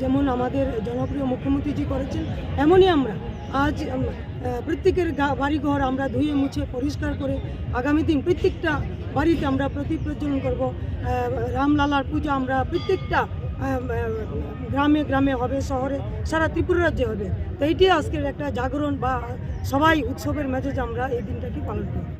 যেমন আমাদের জনপ্রিয় মুখ্যমন্ত্রীজি করেছেন, এমনই আমরা। আজ প্রত্যেকের বাড়িঘর আমরা ধুয়ে মুছে পরিষ্কার করে আগামী দিন প্রত্যেকটা বাড়িতে আমরা প্রদীপ প্রজ্বলন করব রামলালার পূজা আমরা প্রত্যেকটা গ্রামে গ্রামে হবে, শহরে, সারা ত্রিপুরা রাজ্যে হবে। তো এইটি আজকের একটা জাগরণ বা সবাই উৎসবের মেজাজ আমরা এই দিনটাকে পালন করি।